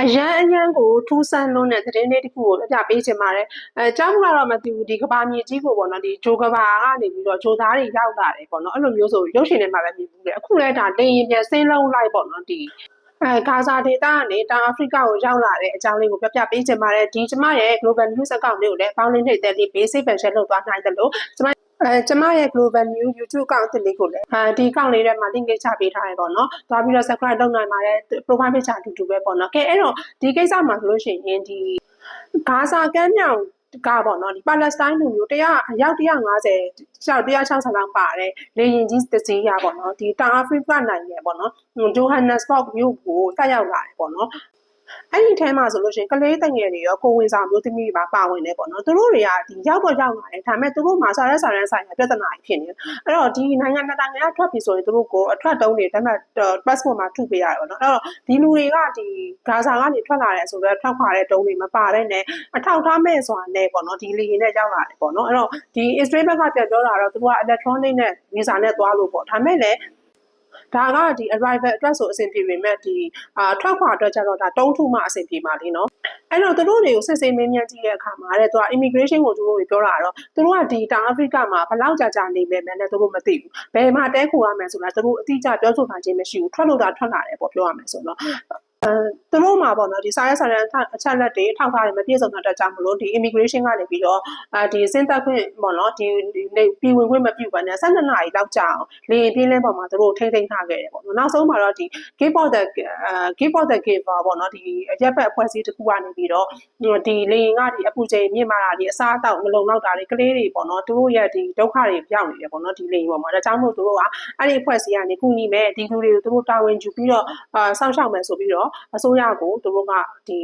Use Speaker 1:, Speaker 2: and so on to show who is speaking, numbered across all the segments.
Speaker 1: အရန်အရန်ကိုထူးဆန်းလွန်းတဲ့သတင်းလေးတစ်ခုကိုပြပြပေးချင်ပါတယ်အဲကြောက်လာတော့မသိဘူးဒီကဘာမြေကြီးကိုပေါ့နော်ဒီဂျိုကဘာကနေပြီးတော့ဂျိုသားတွေရောက်လာတယ်ပေါ့နော်အဲ့လိုမျိုးဆိုရုပ်ရှင်ထဲမှာပဲမြင်ဘူးလေအခုလဲဒါလေရင်ပြန်ဆင်းလုံးလိုက်ပေါ့နော်ဒီအဲဂါဇာဒေသကနေတောင်အာဖရိကကိုရောက်လာတဲ့အကြောင်းလေးကိုပြပြပေးချင်ပါတယ်ဒီကျမရဲ့ Global News account လေးကိုလည်းပေါင်းလင်းနှိပ်သက်လေး basic version လုပ်သွားနိုင်တယ်လို့ကျမ အဲကျမရဲ့ Global New YouTube account တစ်လေးကိုလည်းအဲဒီ account လေးထဲမှာ link ချပေးထားရပေါ့နော်။သွားပြီးတော့ subscribe လုပ်နိုင်ပါတယ် profile picture အတူတူပဲပေါ့နော်။ကဲအဲ့တော့ဒီကိစ္စမှာဆိုလို့ရှိရင်ဒီဂါဇာကမ်းမြောင်ကပေါ့နော်ဒီပါလက်စတိုင်းလူမျိုး100အယောက်150ကျောက်160လောက်ပါတယ်လေရင်ကြီးတစ်စီးရပေါ့နော်ဒီတောင်အာဖရိကနိုင်ငံပေါ့နော်ဂျိုဟန်နက်စဘော့မြို့ကိုတက်ရောက်လာတယ်ပေါ့နော် အဲ့ဒီထဲမှာဆိုလို့ရှိရင်ကလေးတငယ်တွေရောကိုဝင်ဆောင်မျိုးသမီးတွေပါပါဝင်နေပေါ့နော်သူတို့တွေကဒီရောက်တော့ရောက်လာတယ်ဒါပေမဲ့သူတို့မှာစာရဲစာရဲဆိုင်ရာပြဿနာကြီးဖြစ်နေတယ်အဲ့တော့ဒီနိုင်ငံနှစ်နိုင်ငံကထွက်ပြီဆိုရင်သူတို့ကိုအထွက်တုံးတွေတတ်မှတ် passport မှာထုတ်ပေးရတယ်ပေါ့နော်အဲ့တော့ဒီလူတွေကဒီဂါဇာကနေထွက်လာတယ်ဆိုတော့ထွက်ခွာတဲ့တုံးတွေမပါတဲ့နဲ့အထောက်ထားမဲ့စွာနဲ့ပေါ့နော်ဒီလေရင်နဲ့ရောက်လာတယ်ပေါ့နော်အဲ့တော့ဒီ Israel ဘက်ကပြန်ပြောတာတော့သူက electronic နဲ့ visa နဲ့သွားလို့ပေါ့ဒါမဲ့လည်း ဒါကဒီ arrival အတွက်ဆိုအဆင်ပြေပေမဲ့ဒီအာထွက်ခွာအတွက်ကျတော့ဒါတုံးထုမှအဆင်ပြေပါလိမ့်နော်အဲ့တော့သူတို့တွေကိုစစ်ဆေးမင်းမြန်းကြည့်တဲ့အခါမှာတဲ့သူက immigration ကိုသူတို့တွေပြောတာတော့သူတို့ကဒီတောင်အာဖရိကမှာဘလောက်ကြာကြာနေမယ်မဲ့နဲ့သူတို့မသိဘူးဘယ်မှာတဲခိုရမယ်ဆိုတာသူတို့အတိအကျပြောဆိုထားခြင်းမရှိဘူးထွက်လို့တာထွက်လာတယ်ပေါ့ပြောရမယ်ဆိုတော့ အဲသူတို့မှာပေါ့နော်ဒီစာရဲစာရန်အချက်လက်တွေထောက်ထားတယ်မပြည့်စုံတဲ့အတွက်ကြောင့်မလို့ဒီ immigration ကနေပြီးတော့အဲဒီစင်တက်ခွင့်ပေါ့နော်ဒီပြည်ဝင်ခွင့်မပြုဘဲနဲ့12နာရီလောက်ကြာအောင်လေရင်ပြင်းလင်းပေါ်မှာသူတို့ထိမ့်သိမ်းထားခဲ့တယ်ပေါ့နော်နောက်ဆုံးမှာတော့ဒီ give for the uh, give for the giver ပေါ့နော်ဒီရက်ဘက်အဖွဲ့အစည်းတစ်ခုကနေပြီးတော့ဒီလေရင်ကဒီအပူချိန်မြင့်မာတာဒီအစားအသောက်မလုံလောက်တာတွေကလေးတွေပေါ့နော်သူတို့ရဲ့ဒီဒုက္ခတွေပြောင်းနေတယ်ပေါ့နော်ဒီလေရင်ပေါ်မှာဒါကြောင့်မို့သူတို့ကအဲ့ဒီအဖွဲ့အစည်းကနေကုညီမဲ့ဒီလူတွေကိုသူတို့တာဝန်ယူပြီးတော့အာစောင့်ရှောက်မယ်ဆိုပြီးတော့အစိုးရကိုသူတို့ကဒီ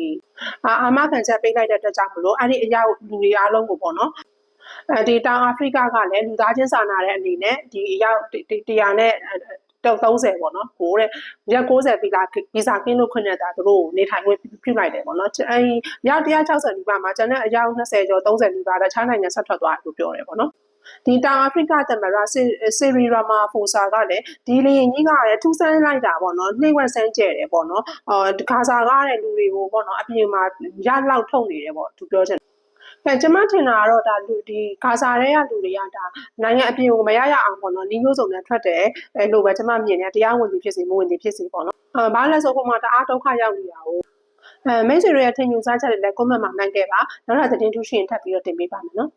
Speaker 1: အာမခံချက်ပေးလိုက်တဲ့အတွက်ကြောင့်မလို့အဲ့ဒီအရာလူတွေအားလုံးကိုပေါ့နော်အဲဒီတောင်အာဖရိကကလည်းလူသားချင်းစာနာတဲ့အနေနဲ့ဒီအရောက်တရားနဲ့တော့30ပေါ့နော်ကိုတဲ့ရက်60ဗီလာဗီဇာကင်းလို့ခွင့်ရတာသူတို့နေထိုင်ခွင့်ပြုလိုက်တယ်ပေါ့နော်အဲဒီရောက်160နီးပါးမှာကျန်တဲ့အယောက်20ကျော်30နီးပါးတခြားနိုင်ငံဆက်ထွက်သွားတယ်လို့ပြောတယ်ပေါ့နော် ဒီတောင်အာဖရိကသမ္မတဆီရီရာမာဖိုဆာကလည်းဒီလေရင်ကြီးကလည်းထူးဆန်းလိုက်တာပေါ့နော်နှိမ့်ဝက်ဆန်းကျဲတယ်ပေါ့နော်အော်ဂါဇာကားတဲ့လူတွေကိုပေါ့နော်အပြင်မှာရလောက်ထုတ်နေတယ်ပေါ့သူပြောချင်အဲကျမထင်တာကတော့ဒါလူဒီဂါဇာတွေကလူတွေကဒါနိုင်ငံအပြင်ကိုမရရအောင်ပေါ့နော်နီးမျိုးစုံနဲ့ထွက်တယ်အဲလိုပဲကျမမြင်တယ်တရားဝင်ပြီးဖြစ်စီမဝင်ပြီးဖြစ်စီပေါ့နော်အဲဘာလဲဆိုဟိုမှာတအားဒုက္ခရောက်နေတာကိုအဲမိတ်ဆွေတွေရဲ့ထင်မြင်စားချက်တွေလည်း comment မှာမှန်ခဲ့ပါနောက်ထပ်သတင်းထူးရှင်ထပ်ပြီးတော့တင်ပေးပါမယ်နော်